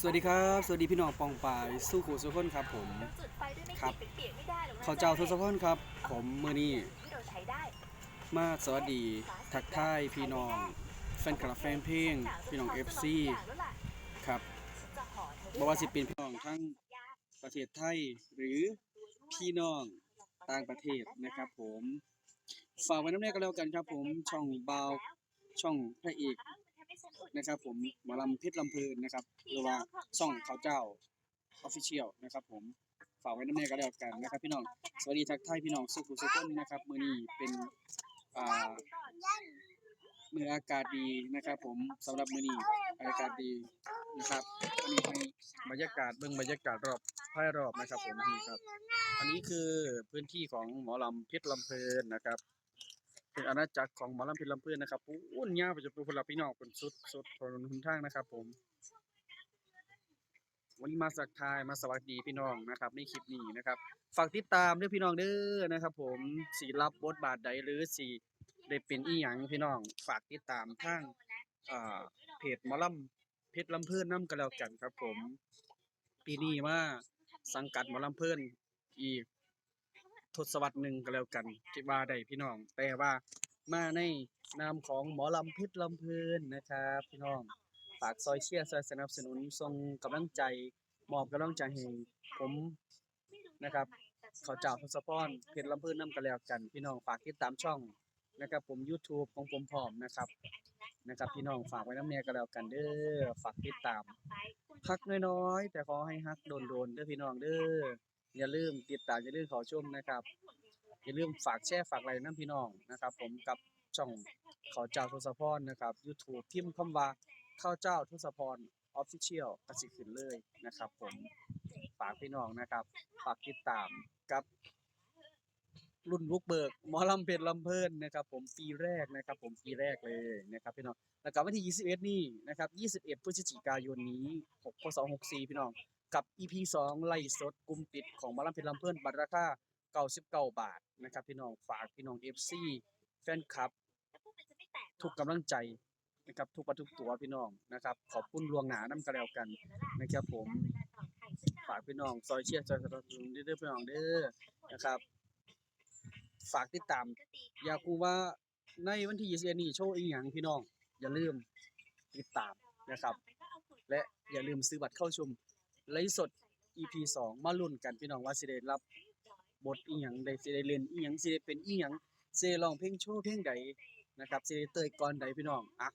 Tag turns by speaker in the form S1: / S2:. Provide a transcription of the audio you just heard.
S1: สวัสดีครับ สวัสดีพี่น้องปองปายสู้ขู่สู้คนครับผม
S2: เราจุดไฟด้วยไม่
S1: ครับ
S2: ขีดเป็นเปียกไม่ได้หรอกนะ
S1: เขาเจ้าทศพรครับ ผมมือนี้
S2: ที่เราใช้ได้
S1: มาสวัสดีทักทายพี่น้องแฟนคลับแฟนเพลงพี่น้อง FC ครับ
S2: จะห่อเธอ
S1: บอกว่าสิเป็นพี่น้องทั้งประเทศไทยหรือพี่น้องต่างประเทศนะครับ ผมฝากไว้น้ำแน่ก็แล้วกันครับ ผมช่องบาวช่องพระเอก นะครับ ผมหมอลำเพชรลำเพลินนะครับหรือว่าช่องเขาเจ้าออฟฟิเชียลนะครับ ผมฝากไว้น้ำแน่ก็แล้วกันนะครับ พี่น้องสวัสดีทักทายพี่น้องสุขุสุขนนะครับมือนี้เป็นอ่ามืออากาศดีนะครับ ผมสำหรับมือนี้อากาศดีนะครับวันนี้ให้บรรยากาศเบิ่งบรรยากาศรอบภายรอบนะครับ ผมนี่ครับ อันนี้คือพื้นที่ของหมอลำเพชรลำเพลินนะครับ เป็นอาณาจักรของหมอลำเพชรลำเพลินนะครับปูนยาวไปจนเป็นพลพี่น้องเป็นสุดสุดถนนหนทางนะครับ ผม วันนี้มาสักทายมาสวัสดีพี่น้องนะครับในคลิปนี้นะครับ ฝากติดตามด้วยพี่น้องเด้อนะครับ ผมสีรับบทบาทใดหรือสีได้เป็นอีหยังพี่น้อง ฝากติดตามทางอ่าเพจหมอลำเพชรลำเพลินน้ำกันแล้วกันครับ ผม ปีนี้มาสังกัดหมอลำเพลินอีก ทศวรรษหนึ่งก็แล้วกันที่ว่าได้พี่น้อง แต่ว่ามาในนามของหมอลำเพชรลำเพลินนะครับ พี่น้องฝากซอยเชียร์ซอยสนับสนุนส่งกำลังใจมอบกำลังใจให้ผมนะครับเขาเจ้าทศพรเพชรลำเพิ่นนำกันแล้วกัน พี่น้องฝากติดตามช่องนะครับผม YouTube ของผมพร้อมนะครับนะครับ พี่น้องฝากไว้น้ำเนียกันแล้วกันเด้อฝากติดตามฮักน้อยๆแต่ขอให้ฮักโดนๆเด้อพี่น้องเด้อ อย่าลืมติดตามอย่าลืมเขอชมนะครับ อย่าลืมฝากแชร์ฝากไลค์น้ำพี่น้องนะครับ ผมกับช่องเขาเจ้าทศพรนะครับ YouTube พิมพ์คำว่าข้าวเจ้าทศพรออฟฟิเชียลกระสิขึ้นเลยนะครับ ผมฝากพี่น้องนะครับ ฝากติดตามกับ รุ่นบุกเบิกหมอลำเพชรลำเพลินนะครับ ผมปีแรกนะครับ ผมปีแรกเลยนะครับพี่น้องแล้วก็วันที่ 21 นี่นะครับ 21 พฤศจิกายนนี้6พศ64 พี่น้อง กับ EP 2ไล่สดกลุ่มปิดของหมอลำเพชรลำเพลินบัตรราคา99 บาทนะครับ พี่น้องฝากพี่น้อง FC แฟนคลับ ทุกกำลังใจนะครับทุกประทุกตัวพี่น้องนะครับ ขอบคุณลวงหนาน้ำกระแลวกันนะครับผมฝากพี่น้องซอยเชียร์ซอยสนับสนุนเด้อพี่น้องเด้อนะครับ ฝากติดตาม อยากรู้ว่าในวันที่21นี้โชว์อีหยังพี่น้อง อย่าลืมติดตามนะครับ และอย่าลืมซื้อบัตรเข้าชม ไลฟ์สด EP 2มาลุ้นกันพี่น้องว่าสิได้รับบทอีหยังได้สิได้เล่นอีหยังสิได้เป็นอีหยังสิได้ร้องเพลงโชว์เพลงใดนะครับสิได้เตยก่อนใดพี่น้องอะ